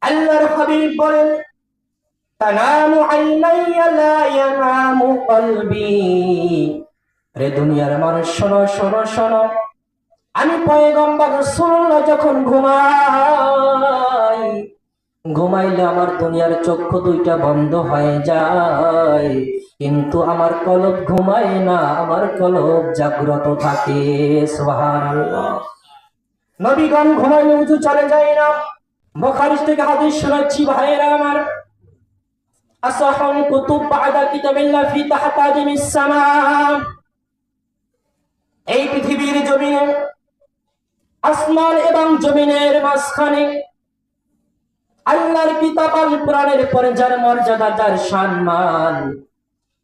আল্লাহর রে দুনিয়ার মানুষ, শোনো আমি যখন ঘুমাই, ঘুমাইলে আমার দুনিয়ার চক্ষু দুইটা বন্ধ হয়ে যায়। কিন্তু আমার কলব ঘুমায় না, আমার কলব জাগ্রত থাকে। সুবহানাল্লাহ। নবীগণ ঘুমাইলে উঁচু চলে যায় না। বুখারী থেকে হাদিস শোনাচ্ছি ভাইয়েরা আমার। আসাহুল কুতুব বাদা কিতাবিল্লাহ ফি সামা এই পৃথিবীর জমিনে, আসমান এবং জমিনের মাঝখানে আল্লাহর কিতাব কোরআনের পরে যার মর্যাদা, যার সম্মান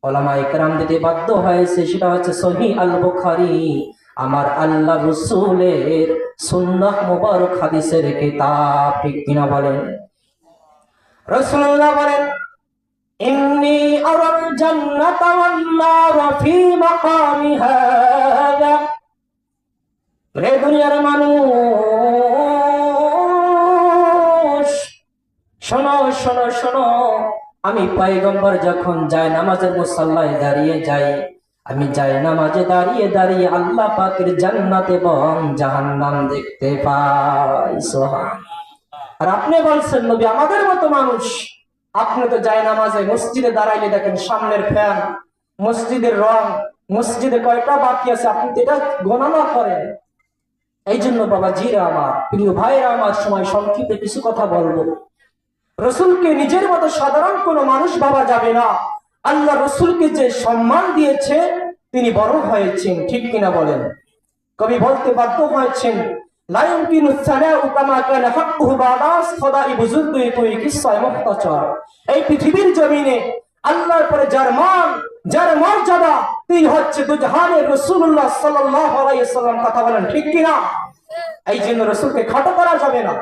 ওলামা ইকরাম দিতে বাধ্য হয়েছে, সেটা হচ্ছে সহি আল বুখারী। আমার আল্লাহ রসুলের সুন্নাহ মুবারক হাদিসের কিতাব, ঠিক কিনা বলেন? রাসূলুল্লাহ বলেন, ইন্নী আরাল জান্নাতা ওয়ান নার ফি মাকামি হাদা রে দুনিয়ার মানুষ, শোনো শোনো শোনো, আমি পয়গম্বর যখন যাই, নামাজের মুসাল্লায় দাঁড়িয়ে যাই আমি যাই নামাজে দাঁড়িয়ে দাঁড়িয়ে আল্লাহ পাকের জান্নাত এবং জাহান্নাম দেখতে পাই আর আপনি বলছেন, নবী, আমাদের মতো মানুষ। আপনি তো যাই নামাজে, মসজিদে দাঁড়াইলে দেখেন সামনের ফ্যান, মসজিদের রং, মসজিদে কয়টা বাকি আছে, আপনি তো এটা গণনা করেন। এই জন্য বাবা জিরা আমার, প্রিয় ভাইরা আমার, সময় সংক্ষিপ্ত কিছু কথা বলব। রসুলকে নিজের মতো সাধারণ কোনো মানুষ ভাবা যাবে না। আল্লাহ রসুলকে যে সম্মান দিয়েছে, তিনি বড় হয়েছেন, ঠিক কিনা বলেন? কবি বলতে বাধ্য হয়েছেন এই পৃথিবীর জমিনে মান তিনি হচ্ছে সাল্লাম কথা বলেন ঠিক কিনা? এই জন্য রসুলকে খাটো করা যাবে না।